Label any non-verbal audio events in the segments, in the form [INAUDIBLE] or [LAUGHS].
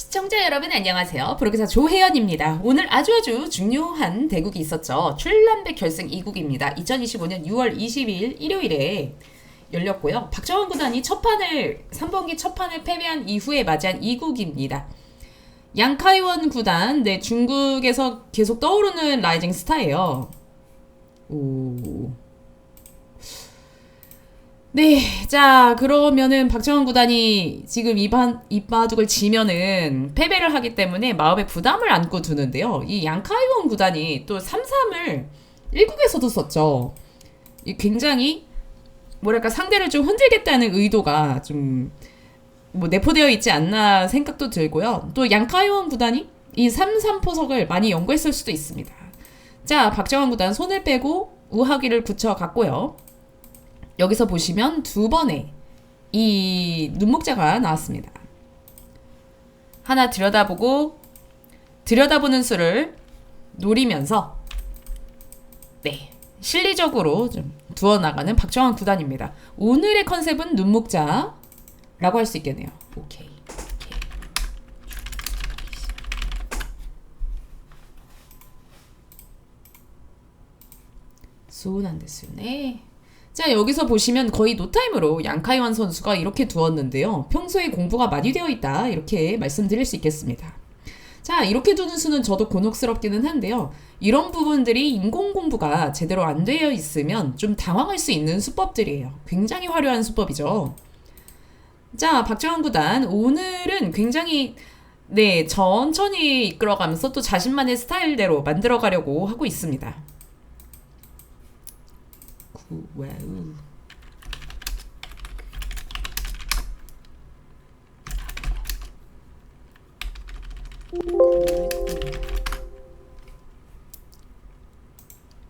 시청자 여러분 안녕하세요. 프로기사 조혜연입니다. 오늘 아주 아주 중요한 대국이 있었죠. 출란백 결승 2국입니다. 2025년 6월 22일 일요일에 열렸고요. 박정원 구단이 첫 판을 3번기 첫 판을 패배한 이후에 맞이한 2국입니다. 양카이원 구단, 네 중국에서 계속 떠오르는 라이징 스타예요. 오. 네, 자 그러면은 박정원 구단이 지금 이반 이바둑을 지면은 패배를 하기 때문에 마음에 부담을 안고 두는데요. 이 양카이원 구단이 또 3-3을 1국에서도 썼죠. 이 굉장히 뭐랄까 상대를 좀 흔들겠다는 의도가 좀 뭐 내포되어 있지 않나 생각도 들고요. 또 양카이원 구단이 이 3-3 포석을 많이 연구했을 수도 있습니다. 자, 박정원 구단 손을 빼고 우하기를 굳혀 갔고요. 여기서 보시면 두 번의 이 눈목자가 나왔습니다. 하나 들여다보고 들여다보는 수를 노리면서 네 실리적으로 좀 두어 나가는 박정환 구단입니다. 오늘의 컨셉은 눈목자라고 할 수 있겠네요. 오케이. 오케이. 소난데스네. 자, 여기서 보시면 거의 노타임으로 양카이완 선수가 이렇게 두었는데요. 평소에 공부가 많이 되어 있다. 이렇게 말씀드릴 수 있겠습니다. 자, 이렇게 두는 수는 저도 곤혹스럽기는 한데요. 이런 부분들이 인공 공부가 제대로 안 되어 있으면 좀 당황할 수 있는 수법들이에요. 굉장히 화려한 수법이죠. 자, 박정환 구단. 오늘은 굉장히 네, 천천히 이끌어가면서 또 자신만의 스타일대로 만들어 가려고 하고 있습니다. 구, 와우.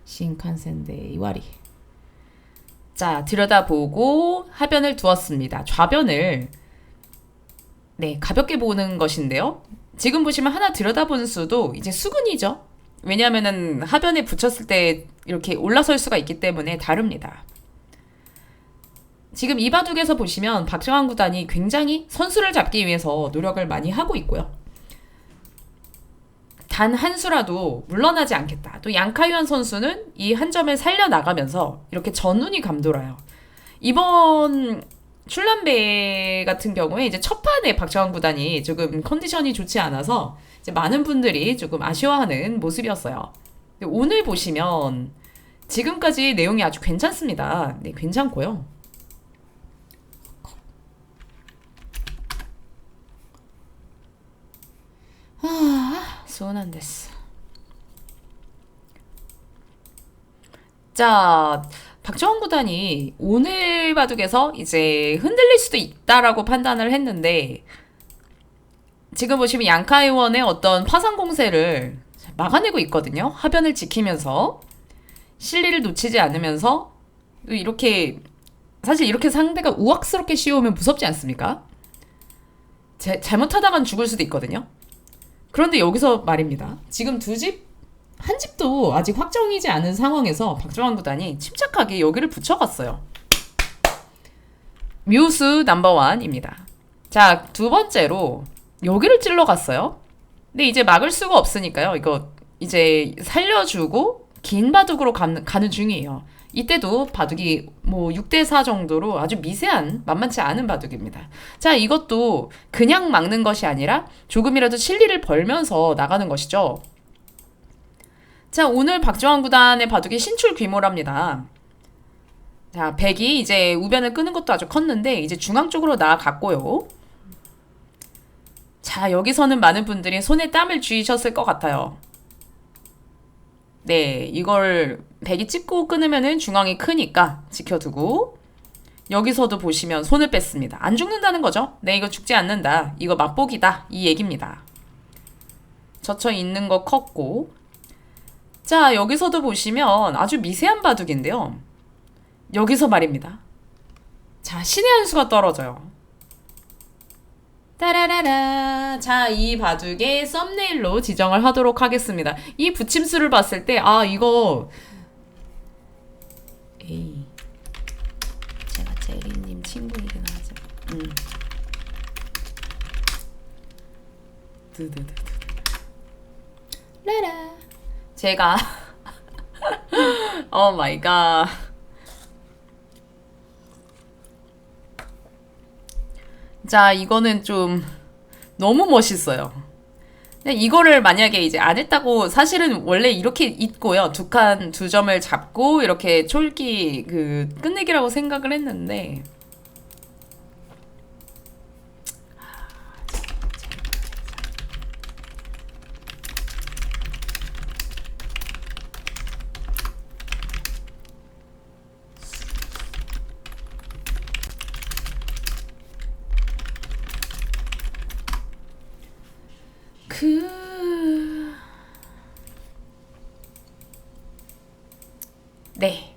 신칸센데 이와리. 자, 들여다보고 하변을 두었습니다. 좌변을 네, 가볍게 보는 것인데요. 지금 보시면 하나 들여다본 수도 이제 수근이죠. 왜냐하면은 하변에 붙였을 때 이렇게 올라설 수가 있기 때문에 다릅니다. 지금 이 바둑에서 보시면 박정환 구단이 굉장히 선수를 잡기 위해서 노력을 많이 하고 있고요. 단 한 수라도 물러나지 않겠다. 또 양카유한 선수는 이 한 점을 살려나가면서 이렇게 전눈이 감돌아요. 이번 출란배 같은 경우에 이제 첫 판에 박정환 구단이 조금 컨디션이 좋지 않아서 많은 분들이 조금 아쉬워하는 모습이었어요. 오늘 보시면 지금까지 내용이 아주 괜찮습니다. 네, 괜찮고요. 아, 소원한 데스. 자, 박정원 구단이 오늘 바둑에서 이제 흔들릴 수도 있다라고 판단을 했는데 지금 보시면 양카이원의 어떤 파상 공세를 막아내고 있거든요. 하변을 지키면서 실리를 놓치지 않으면서 이렇게 사실 이렇게 상대가 우악스럽게 씌우면 무섭지 않습니까? 제, 잘못하다간 죽을 수도 있거든요. 그런데 여기서 말입니다. 지금 두 집, 한 집도 아직 확정이지 않은 상황에서 박정환 구단이 침착하게 여기를 붙여갔어요. 묘수 넘버원입니다. 자, 두 번째로 여기를 찔러갔어요. 근데 이제 막을 수가 없으니까요. 이거 이제 살려주고 긴 바둑으로 가는, 가는 중이에요. 이때도 바둑이 뭐 6대4 정도로 아주 미세한 만만치 않은 바둑입니다. 자, 이것도 그냥 막는 것이 아니라 조금이라도 실리를 벌면서 나가는 것이죠. 자, 오늘 박지환 구단의 바둑이 신출 귀모랍니다. 자, 백이 이제 우변을 끄는 것도 아주 컸는데 이제 중앙 쪽으로 나아갔고요. 자, 여기서는 많은 분들이 손에 땀을 쥐셨을 것 같아요. 네, 이걸 백이 찍고 끊으면은 중앙이 크니까 지켜두고 여기서도 보시면 손을 뺐습니다. 안 죽는다는 거죠. 네, 이거 죽지 않는다. 이거 맛보기다. 이 얘기입니다. 젖혀 있는 거 컸고 자, 여기서도 보시면 아주 미세한 바둑인데요. 여기서 말입니다. 자, 신의 한 수가 떨어져요. 따라라라. 자, 이 바둑의 썸네일로 지정을 하도록 하겠습니다. 이 붙임수를 봤을 때, 아, 이거. 에이. 제가 제리님 친구이긴 하지만. 음. 라라. 제가 오 [LAUGHS] 마이 갓. 자, 이거는 좀 너무 멋있어요. 근데 이거를 만약에 이제 안 했다고 사실은 원래 이렇게 있고요. 두 칸 두 점을 잡고 이렇게 촐기 그 끝내기라고 생각을 했는데 그 네.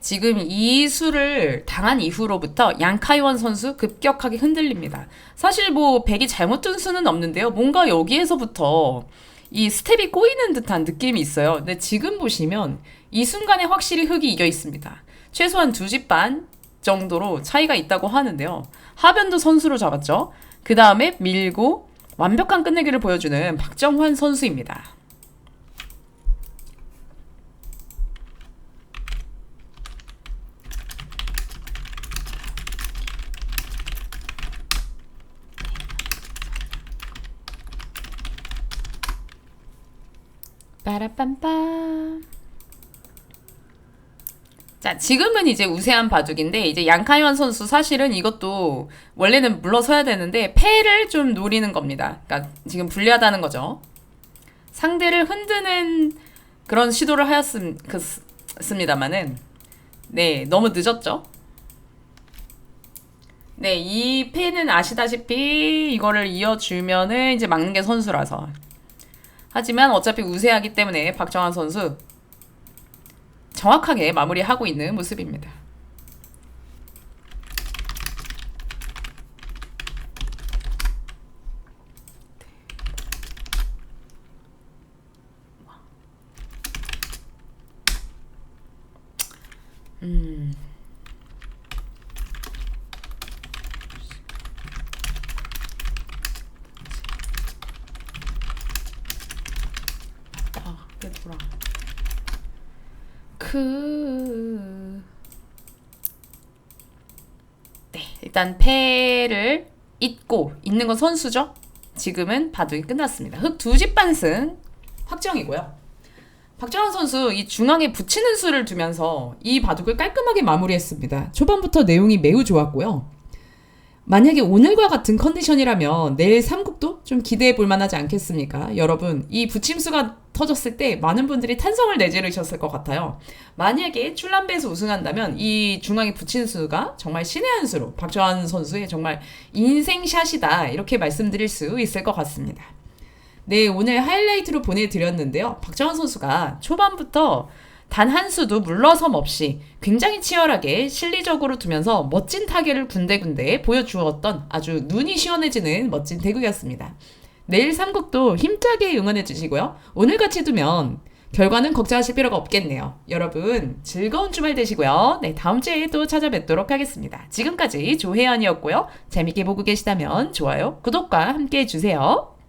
지금 이 수를 당한 이후로부터 양카이원 선수 급격하게 흔들립니다. 사실 뭐 백이 잘못 둔 수는 없는데요. 뭔가 여기에서부터 이 스텝이 꼬이는 듯한 느낌이 있어요. 근데 지금 보시면 이 순간에 확실히 흙이 이겨 있습니다. 최소한 두 집 반 정도로 차이가 있다고 하는데요. 하변도 선수로 잡았죠. 그 다음에 밀고 완벽한 끝내기를 보여주는 박정환 선수입니다. 빠라빰빰. 자, 지금은 이제 우세한 바둑인데, 이제 양카이완 선수 사실은 이것도 원래는 물러서야 되는데, 패를 좀 노리는 겁니다. 그러니까 지금 불리하다는 거죠. 상대를 흔드는 그런 시도를 하였습니다만은, 네, 너무 늦었죠. 네, 이 패는 아시다시피 이거를 이어주면은 이제 막는 게 선수라서. 하지만 어차피 우세하기 때문에 박정환 선수 정확하게 마무리하고 있는 모습입니다. 음. 아, 내 돌아. 그 네, 일단 패를 잇고 있는 건 선수죠. 지금은 바둑이 끝났습니다. 흑 두 집 반승 확정이고요. 박정환 선수 이 중앙에 붙이는 수를 두면서 이 바둑을 깔끔하게 마무리했습니다. 초반부터 내용이 매우 좋았고요. 만약에 오늘과 같은 컨디션이라면 내일 삼국도 좀 기대해 볼 만하지 않겠습니까? 여러분, 이 부침수가 터졌을 때 많은 분들이 탄성을 내지르셨을 것 같아요. 만약에 출란배에서 우승한다면 이 중앙에 부침수가 정말 신의 한 수로 박정환 선수의 정말 인생샷이다. 이렇게 말씀드릴 수 있을 것 같습니다. 네, 오늘 하이라이트로 보내드렸는데요. 박정환 선수가 초반부터 단 한 수도 물러섬 없이 굉장히 치열하게 실리적으로 두면서 멋진 타계를 군데군데 보여주었던 아주 눈이 시원해지는 멋진 대국이었습니다. 내일 삼국도 힘차게 응원해 주시고요. 오늘같이 두면 결과는 걱정하실 필요가 없겠네요. 여러분 즐거운 주말 되시고요. 네, 다음 주에 또 찾아뵙도록 하겠습니다. 지금까지 조혜연이었고요. 재밌게 보고 계시다면 좋아요, 구독과 함께 해주세요.